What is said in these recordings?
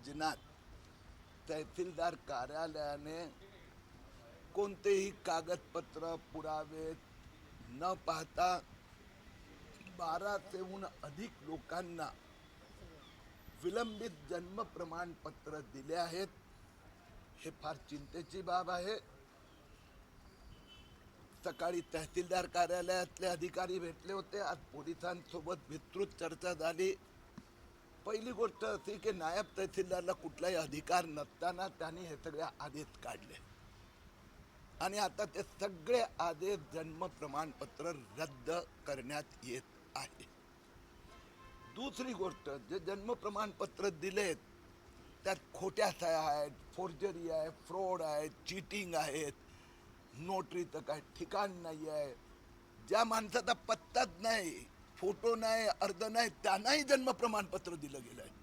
निजनात तहसीलदार कार्यालयाने कोणतेही कागदपत्र पुरावे न पाहता बारा तेहून अधिक लोकांना विलंबित जन्म प्रमाणपत्र दिले आहेत. हे फार चिंतेची बाब आहे. सकाळी तहसीलदार कार्यालयातले अधिकारी भेटले होते. आज पोलिसांसोबत विस्तृत चर्चा झाली. पहिली गोष्ट अशी की नायब तहसीलदारला कुठलाही अधिकार नसताना त्यांनी हे सगळे आदेश काढले. आणि आता ते सगळे आदेश जन्म प्रमाणपत्र रद्द करण्यात येत आहे. दुसरी गोष्ट जे जन्म प्रमाणपत्र दिलेत त्यात खोट्या सह्या आहेत फोर्जरी आहे फ्रॉड आहे चिटिंग आहेत नोटरीचं काय ठिकाण नाही आहे ज्या माणसाचा पत्ताच नाही फोटो नाही अर्ज नाही त्यांनाही जन्म प्रमाणपत्र दिलं गेलं आहे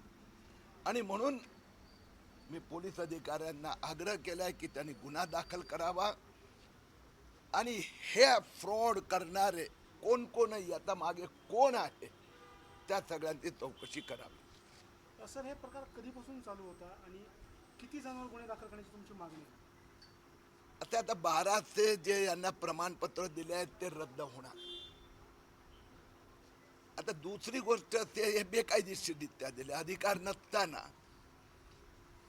आणि म्हणून मी पोलीस अधिकाऱ्यांना आग्रह केलाय की त्यांनी गुन्हा दाखल करावा. आणि हे फ्रॉड करणारे कोण कोण आहे याचा मागे कोण आहे त्या सगळ्यांची चौकशी करावी. सर हे प्रकार कधीपासून चालू होता आणि किती जणांवर गुन्हे दाखल करण्याची तुमची मागणी आहे? आता आता बाराशे जे यांना प्रमाणपत्र दिले आहेत ते रद्द होणार. आता दुसरी गोष्ट ते हे बेकायदेशीररित्या दिले अधिकार नसताना.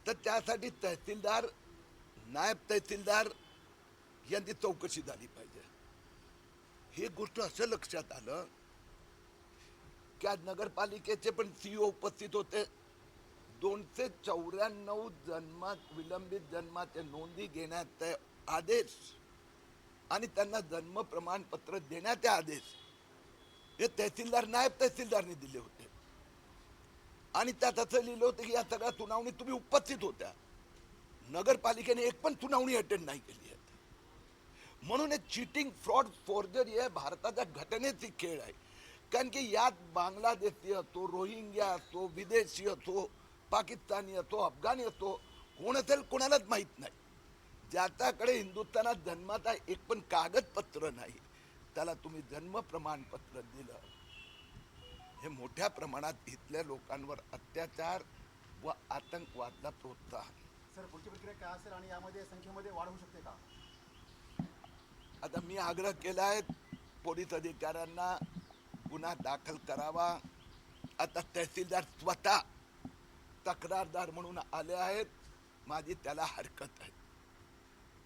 तर त्यासाठी तहसीलदार नायब तहसीलदार यांची चौकशी झाली पाहिजे. हे गोष्ट असं लक्षात आलं की आज नगरपालिकेचे पण सीईओ उपस्थित होते. दोनशे चौऱ्याण्णव जन्मात विलंबित जन्माचे नोंदी घेण्याचे आदेश आणि त्यांना जन्म प्रमाणपत्र देण्याचे आदेश हे तहसीलदार नायब तहसीलदारने दिले होते. आणि त्यात असं लिहिलं होतं की या सगळ्या सुनावणी तुम्ही उपस्थित होत्या. नगरपालिकेने एक पण सुनावणी अटेंड नाही केली आहे. म्हणून हे चिटिंग फ्रॉड फोर्जरी आहे भारताच्या घटनेची खेळ आहे. कारण की यात बांगलादेशी असो रोहिंग्या असो विदेशी असो पाकिस्तानी असो अफगाणी असो कोण असेल कोणालाच माहीत नाही. ज्याच्याकडे हिंदुस्थानात जन्माचा एक पण कागदपत्र नाही. त्याला तुम्ही जन्म प्रमाणपत्र दिलं. हे मोठ्या प्रमाणात इथल्या लोकांवर अत्याचार व आतंकवादला प्रोत्साहन. सर पुढची प्रक्रिया काय असेल आणि यामध्ये संख्येमध्ये वाढ होऊ शकते का? आता मी आग्रह केला आहे पोलीस अधिकाऱ्यांना गुन्हा दाखल करावा. आता तहसीलदार स्वतः तक्रारदार म्हणून आले आहेत. माझी त्याला हरकत आहे.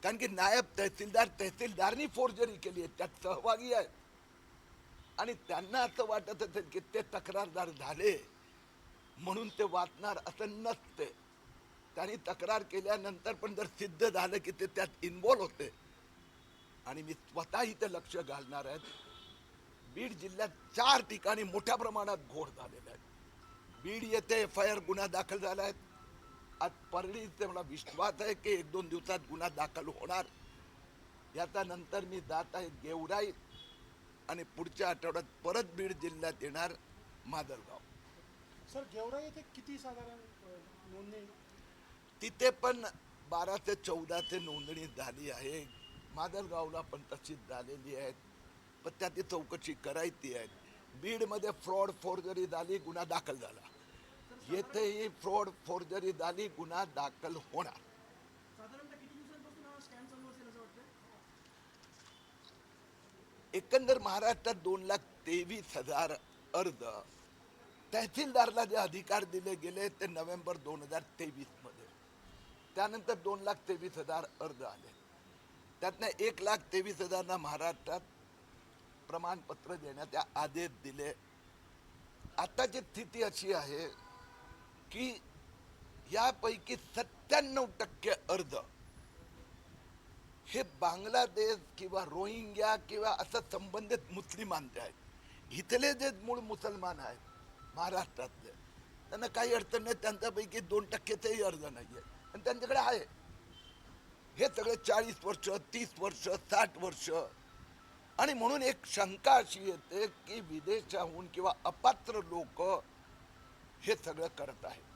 कारण की नायब तहसीलदार तहसीलदारनी फोर्जरी केली आहे त्यात सहभागी आहेत आणि त्यांना असं वाटत असेल की ते तक्रारदार झाले म्हणून ते वाचणार असं नसते. त्यांनी तक्रार केल्यानंतर पण जर सिद्ध झालं की ते त्यात इन्वॉल्व्ह होते. आणि मी स्वतः ते लक्ष घालणार आहेत बीड जिल्ह्यात चार ठिकाणी मोठ्या प्रमाणात घोड झालेला आहे. बीड येथे एफ आय आर गुन्हा दाखल झाला आहे. आज परळी इथे मला विश्वास आहे की एक दोन दिवसात गुन्हा दाखल होणार. याचा नंतर मी जात आहे गेवराई आणि पुढच्या आठवड्यात परत बीड जिल्ह्यात येणार मादलगाव. सर गेवरा येथे किती साधारण नोंदणी? तिथे पण बारा ते चौदाचे नोंदणी झाली आहे. मादरगावला पण तशीच झालेली आहे पण त्याची चौकशी करायची आहे. बीडमध्ये फ्रॉड फोर्जरी झाली गुन्हा दाखल झाला. येथेही फ्रॉड फोर्जरी झाली गुन्हा दाखल होणार. एकंदर महाराष्ट्रात दोन लाख तेवीस हजार अर्ज तहसीलदारला जे अधिकार दिले गेले ते नोव्हेंबर दोन हजार तेवीसमध्ये त्यानंतर दोन लाख तेवीस हजार अर्ज आले. त्यातनं एक लाख तेवीस हजारना महाराष्ट्रात प्रमाणपत्र देण्याचे आदेश दिले. आताची स्थिती अशी आहे की यापैकी सत्त्याण्णव टक्के अर्ज हे बांगलादेश किंवा रोहिंग्या किंवा असं संबंधित मुस्लिमांचे आहेत. इथले जे मूळ मुसलमान आहेत महाराष्ट्रातले त्यांना काही अडचण नाही त्यांच्यापैकी दोन टक्केचाही अर्ज नाही आहे आणि त्यांच्याकडे आहे. हे सगळे चाळीस वर्ष तीस वर्ष साठ वर्ष. आणि म्हणून एक शंका अशी येते की विदेशाहून किंवा अपात्र लोक हे सगळं करत आहेत